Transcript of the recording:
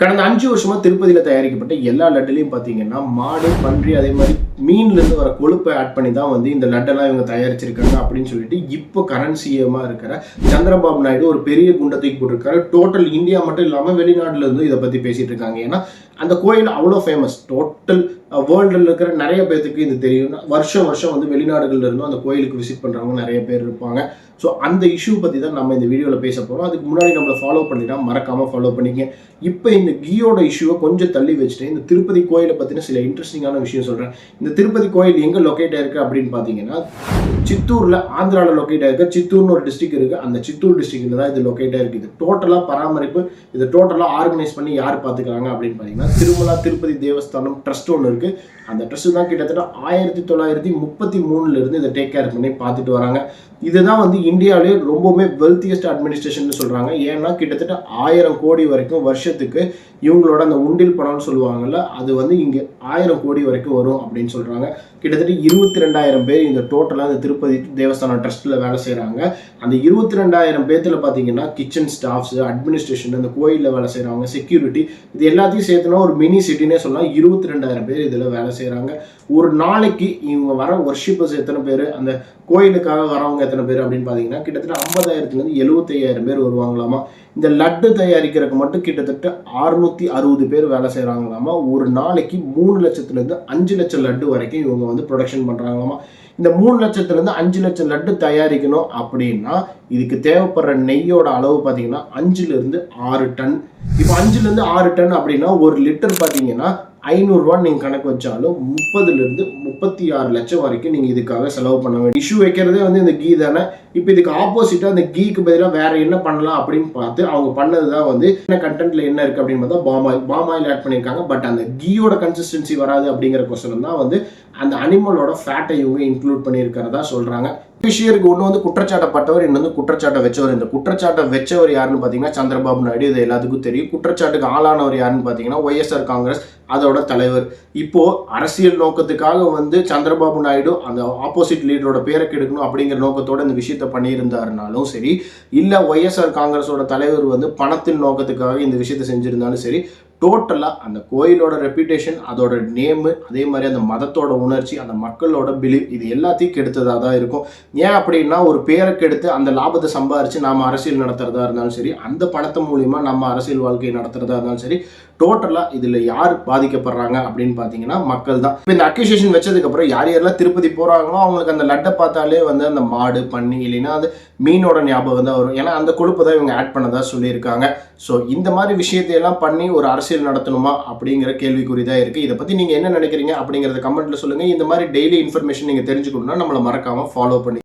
கடந்த அஞ்சு வருஷமா திருப்பதியில் தயாரிக்கப்பட்ட எல்லா லட்டுலையும் பார்த்தீங்கன்னா மாடு பன்றி அதே மாதிரி மீன்ல இருந்து வர கொழுப்பை ஆட் பண்ணி தான் வந்து இந்த லட்டெல்லாம் இவங்க தயாரிச்சிருக்காங்க அப்படின்னு சொல்லிட்டு இப்போ கரன்சியமாக இருக்கிற சந்திரபாபு நாயுடு ஒரு பெரிய குண்டை தூக்கி போட்டிருக்காரு. டோட்டல் இந்தியா மட்டும் இல்லாமல் வெளிநாட்டுல இருந்து இதை பத்தி பேசிட்டு இருக்காங்க. ஏன்னா அந்த கோயில் அவ்வளோ ஃபேமஸ் டோட்டல் வேர்ல்டில் இருக்கிற நிறைய பேர்த்துக்கு இது தெரியும். வருஷம் வருஷம் வந்து வெளிநாடுகள்ல இருந்தும் அந்த கோயிலுக்கு விசிட் பண்ணுறவங்க நிறைய பேர் இருப்பாங்க. ஸோ அந்த இஷ்யூ பற்றி தான் நம்ம இந்த வீடியோவில் பேச போகிறோம் அதுக்கு முன்னாடி நம்மளை ஃபாலோ பண்ணிட்டா மறக்காமல் ஃபாலோ பண்ணிக்க இப்போ இந்த கீயோட இஷ்யூவை கொஞ்சம் தள்ளி வச்சுட்டு இந்த திருப்பதி கோயிலை பற்றின சில இன்ட்ரெஸ்டிங்கான விஷயம் சொல்கிறேன் இந்த திருப்பதி கோயில் எங்கே லொக்கேட் ஆயிருக்கு அப்படின்னு பார்த்தீங்கன்னா சித்தூரில் ஆந்திராவில் லொக்கேட் ஆயிருக்கு. சித்தூர்னு ஒரு டிஸ்ட்ரிக்ட் இருக்குது அந்த சித்தூர் டிஸ்ட்ரிக்டில் தான் இது லொக்கேட் ஆயிருக்கு. இது டோட்டலாக பராமரிப்பு இது டோட்டலாக ஆர்கனைஸ் பண்ணி யார் பார்த்துக்கிறாங்க அப்படின்னு பார்த்தீங்கன்னா திருமலா திருப்பதி தேவஸ்தானம் ட்ரஸ்ட் ஒன்று இருக்குது அந்த ட்ரெஸ்ஸு தான் கிட்டத்தட்ட ஆயிரத்தி தொள்ளாயிரத்தி முப்பத்தி மூணுல இருந்து இதை டேக் கேர் பண்ணி பார்த்துட்டு வராங்க. இதுதான் வந்து இந்தியாவிலே ரொம்பவுமே வெல்த்தியஸ்ட் அட்மினிஸ்ட்ரேஷன் சொல்கிறாங்க ஏன்னா கிட்டத்தட்ட ஆயிரம் கோடி வரைக்கும் வருஷத்துக்கு இவங்களோட அந்த உண்டில் பணம்னு சொல்லுவாங்கல்ல அது வந்து இங்கே ஆயிரம் கோடி வரைக்கும் வரும் அப்படின்னு சொல்கிறாங்க கிட்டத்தட்ட இருபத்தி ரெண்டாயிரம் பேர் இந்த டோட்டலாக இந்த திருப்பதி தேவஸ்தானம் ட்ரஸ்ட்டில் வேலை செய்கிறாங்க அந்த இருபத்தி ரெண்டாயிரம் பேர்த்தில் பார்த்தீங்கன்னா கிச்சன் ஸ்டாஃப்ஸ் அட்மினிஸ்ட்ரேஷன் அந்த கோயிலில் வேலை செய்கிறவங்க செக்யூரிட்டி இது எல்லாத்தையும் சேர்த்துனா ஒரு மினி சிட்டினே சொல்லலாம். இருபத்தி ரெண்டாயிரம் பேர் இதில் வேலை செய்கிறாங்க ஒரு நாளைக்கு இவங்க வர ஒர்ஷிப்பர்ஸ் எத்தனை பேர் அந்த கோயிலுக்காக வரவங்க எத்தனை பேர் அப்படின்னு பார்த்தீங்கன்னா கிட்டத்தட்ட ஐம்பதாயிரத்துலேருந்து எழுபத்தையாயிரம் பேர் வருவாங்களாமா. இந்த லட்டு தயாரிக்கிறதுக்கு மட்டும் கிட்டத்தட்ட அறுநூத்தி அறுபது பேர் வேலை செய்கிறாங்களாமா ஒரு நாளைக்கு மூணு லட்சத்துலேருந்து அஞ்சு லட்சம் லட்டு வரைக்கும் இவங்க வந்து ப்ரொடக்ஷன் பண்ணுறாங்களாமா இந்த மூணு லட்சத்துலேருந்து அஞ்சு லட்சம் லட்டு தயாரிக்கணும் அப்படின்னா இதுக்கு தேவைப்படுற நெய்யோட அளவு பார்த்தீங்கன்னா அஞ்சுலேருந்து ஆறு டன் இப்போ அஞ்சுலேருந்து ஆறு டன் அப்படின்னா ஒரு லிட்டர் பார்த்தீங்கன்னா ஐநூறுரூவா நீங்கள் கணக்கு வச்சாலும் முப்பதுலேருந்து முப்பத்தி ஆறு லட்சம் வரைக்கும் நீங்கள் இதுக்காக செலவு பண்ண வேண்டிய இஷ்யூ வைக்கிறதே வந்து இந்த கீ தானே? இப்போ இதுக்கு ஆப்போசிட்டாக அந்த கீக்கு பதிலாக வேற என்ன பண்ணலாம் அப்படின்னு பார்த்து அவங்க பண்ணது தான் வந்து என்ன கண்டென்ட்ல என்ன இருக்குது அப்படின்னு பார்த்தா palm oil palm oil add பண்ணியிருக்காங்க. பட் அந்த கீயோட கன்சிஸ்டன்சி வராது அப்படிங்கிற கொஸ்டின் தான் வந்து அந்த அனிமலோட ஃபேட்டை இவங்க இன்க்ளூட் பண்ணியிருக்கிறதா சொல்கிறாங்க பிஷியருக்கு ஒன்று வந்து குற்றச்சாட்டப்பட்டவர் இன்னொன்று குற்றச்சாட்டை வச்சவர். இந்த குற்றச்சாட்டை வச்சவர் யாருன்னு பார்த்தீங்கன்னா சந்திரபாபு நாயுடு. இது எல்லாத்துக்கும் தெரியும். குற்றச்சாட்டுக்கு ஆளானவர் யாருன்னு பார்த்தீங்கன்னா ஒய்எஸ்ஆர் காங்கிரஸ் அதோட தலைவர். இப்போ அரசியல் நோக்கத்துக்காக வந்து சந்திரபாபு நாயுடு அந்த ஆப்போசிட் லீடரோட பேரை கெடுக்கணும் அப்படிங்கிற நோக்கத்தோட இந்த விஷயத்த பண்ணியிருந்தாருனாலும் சரி இல்லை ஒய்எஸ்ஆர் காங்கிரஸோட தலைவர் வந்து பணத்தின் நோக்கத்துக்காக இந்த விஷயத்த செஞ்சிருந்தாலும் சரி டோட்டலாக அந்த கோயிலோட ரெப்யூட்டேஷன் அதோட நேமு அதே மாதிரி அந்த மதத்தோட உணர்ச்சி அந்த மக்களோட பிலீவ் இது எல்லாத்தையும் கெடுத்ததாக தான் இருக்கும். ஏன் அப்படின்னா ஒரு பேரை கெடுத்து அந்த லாபத்தை சம்பாரித்து நாம் அரசியல் நடத்துகிறதா இருந்தாலும் சரி அந்த பணத்து மூலிமா நம்ம அரசியல் வாழ்க்கையை நடத்துறதா இருந்தாலும் சரி டோட்டலாக இதில் யார் பாதிக்கப்படுறாங்க அப்படின்னு பார்த்தீங்கன்னா மக்கள் தான். இப்போ இந்த அக்யூசியேஷன் வச்சதுக்கப்புறம் யார் யாரெல்லாம் திருப்பதி போகிறாங்களோ அவங்களுக்கு அந்த லட்டை பார்த்தாலே வந்து அந்த மாடு பண்ணி இல்லைன்னா அது மீனோட ஞாபகம் தான் வரும். ஏன்னா அந்த கொழுப்பு தான் இவங்க ஆட் பண்ணதாக சொல்லியிருக்காங்க. ஸோ இந்த மாதிரி விஷயத்தையெல்லாம் பண்ணி ஒரு அரசியல் நடத்தணுமா அப்படிங்கிற கேள்விக்குறி தான் இருக்குது இதை பற்றி நீங்கள் என்ன நினைக்கிறீங்க அப்படிங்கிறத கமெண்ட்டில் சொல்லுங்கள் இந்த மாதிரி டெய்லி இன்ஃபர்மேஷன் நீங்கள் தெரிஞ்சுக்கணும்னா நம்மளை மறக்காமல் ஃபாலோ பண்ணி